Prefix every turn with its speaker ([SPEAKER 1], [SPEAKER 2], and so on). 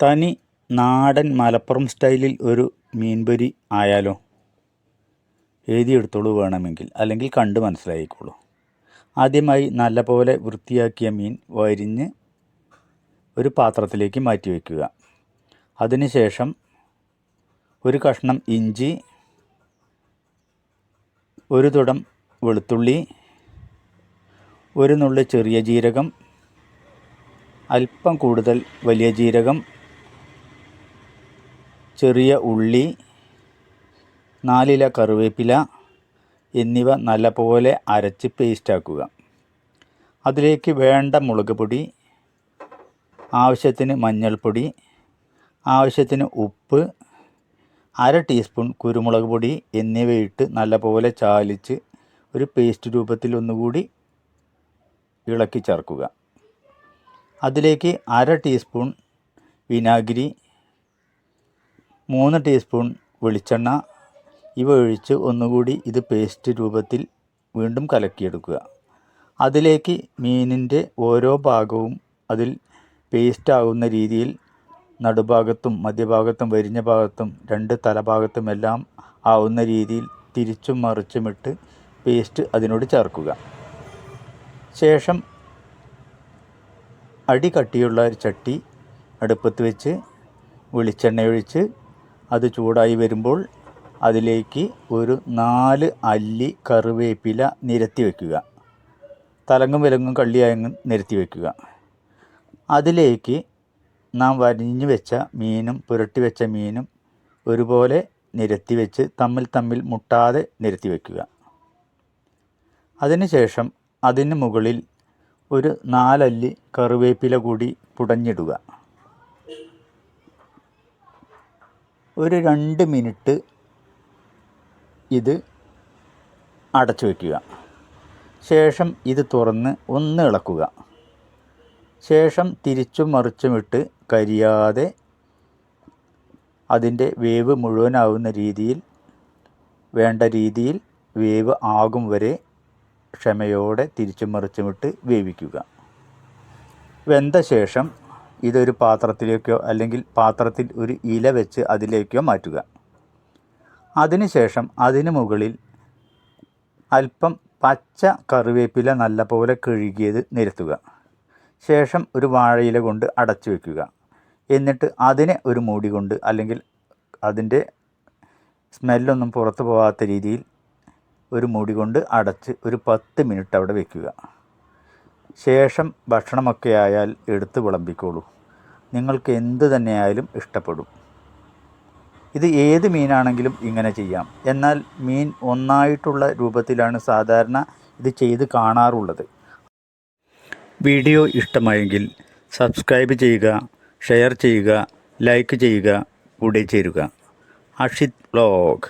[SPEAKER 1] തനി നാടൻ മലപ്പുറം സ്റ്റൈലിൽ ഒരു മീൻപൊരി ആയാലോ? എഴുതിയെടുത്തോളൂ വേണമെങ്കിൽ അല്ലെങ്കിൽ കണ്ട് മനസ്സിലായിക്കോളൂ ആദ്യമായി നല്ലപോലെ വൃത്തിയാക്കിയ മീൻ വരിഞ്ഞ് ഒരു പാത്രത്തിലേക്ക് മാറ്റി വയ്ക്കുക അതിനുശേഷം ഒരു കഷ്ണം ഇഞ്ചി ഒരു തുടം വെളുത്തുള്ളി ഒരു നുള്ളി ചെറിയ ജീരകം അല്പം കൂടുതൽ വലിയ ജീരകം ചെറിയ ഉള്ളി നാലില കറിവേപ്പില എന്നിവ നല്ലപോലെ അരച്ച് പേസ്റ്റാക്കുക അതിലേക്ക് വേണ്ട മുളക് പൊടി ആവശ്യത്തിന് മഞ്ഞൾപ്പൊടി ആവശ്യത്തിന് ഉപ്പ് അര ടീസ്പൂൺ കുരുമുളക് പൊടി എന്നിവയിട്ട് നല്ലപോലെ ചാലിച്ച് ഒരു പേസ്റ്റ് രൂപത്തിൽ ഒന്നുകൂടി ഇളക്കി ചേർക്കുക. അതിലേക്ക് അര ടീസ്പൂൺ വിനാഗിരി മൂന്ന് ടീസ്പൂൺ വെളിച്ചെണ്ണ. ഇവ ഒഴിച്ച് ഒന്നുകൂടി ഇത് പേസ്റ്റ് രൂപത്തിൽ വീണ്ടും കലക്കിയെടുക്കുക. അതിലേക്ക് മീനിന്റെ ഓരോ ഭാഗവും അതിൽ പേസ്റ്റ് ആകുന്ന രീതിയിൽ നടുഭാഗത്തും മധ്യഭാഗത്തും വരിഞ്ഞ ഭാഗത്തും രണ്ട് തലഭാഗത്തും എല്ലാം ആവുന്ന രീതിയിൽ തിരിച്ചും മറിച്ചുമിട്ട് പേസ്റ്റ് അതിനോട് ചേർക്കുക. ശേഷം അടി കട്ടിയുള്ള ഒരു ചട്ടി അടുപ്പത്ത് വെച്ച് വെളിച്ചെണ്ണ ഒഴിച്ച് അത് ചൂടായി വരുമ്പോൾ അതിലേക്ക് ഒരു നാല് അല്ലി കറിവേപ്പില നിരത്തി വയ്ക്കുക. തലങ്ങും വിലങ്ങും കള്ളിയായങ്ങും നിരത്തി വയ്ക്കുക. അതിലേക്ക് നാം വരിഞ്ഞു വെച്ച മീനും പുരട്ടി വെച്ച മീനും ഒരുപോലെ നിരത്തി വെച്ച് തമ്മിൽ തമ്മിൽ മുട്ടാതെ നിരത്തി വയ്ക്കുക. അതിനുശേഷം അതിന് മുകളിൽ ഒരു നാലല്ലി കറിവേപ്പില കൂടി പുടഞ്ഞിടുക. ഒരു രണ്ട് മിനിറ്റ് ഇത് അടച്ചു വയ്ക്കുക. ശേഷം ഇത് തുറന്ന് ഒന്ന് ഇളക്കുക. ശേഷം തിരിച്ചും മറിച്ചും ഇട്ട് കരിയാതെ അതിന്റെ വേവ് മുഴുവനാവുന്ന രീതിയിൽ വേണ്ട രീതിയിൽ വേവ് ആകും വരെ ക്ഷമയോടെ തിരിച്ചും മറിച്ചുമിട്ട് വേവിക്കുക. വെന്ത ശേഷം ഇതൊരു പാത്രത്തിലേക്കോ അല്ലെങ്കിൽ പാത്രത്തിൽ ഒരു ഇല വെച്ച് അതിലേക്കോ മാറ്റുക. അതിനുശേഷം അതിന് മുകളിൽ അല്പം പച്ച കറിവേപ്പില നല്ലപോലെ കഴുകിയത് നിരത്തുക. ശേഷം ഒരു വാഴയില കൊണ്ട് അടച്ചു വയ്ക്കുക എന്നിട്ട് അതിനെ ഒരു മൂടി കൊണ്ട് അല്ലെങ്കിൽ അതിന്റെ സ്മെല്ലൊന്നും പുറത്തു പോകാത്ത രീതിയിൽ ഒരു മൂടി കൊണ്ട് അടച്ച് ഒരു പത്ത് മിനിറ്റ് അവിടെ വെക്കുക. ശേഷം ഭക്ഷണമൊക്കെ ആയാൽ എടുത്ത് വിളമ്പിക്കോളൂ. നിങ്ങൾക്ക് എന്ത് തന്നെയായാലും ഇഷ്ടപ്പെടും. ഇത് ഏത് മീനാണെങ്കിലും ഇങ്ങനെ ചെയ്യാം. എന്നാൽ മീൻ ഒന്നായിട്ടുള്ള രൂപത്തിലാണ് സാധാരണ ഇത് ചെയ്ത് കാണാറുള്ളത്. വീഡിയോ ഇഷ്ടമായെങ്കിൽ സബ്സ്ക്രൈബ് ചെയ്യുക ഷെയർ ചെയ്യുക ലൈക്ക് ചെയ്യുക കൂടെ ചേരുക. അഷിത് വ്ലോഗ്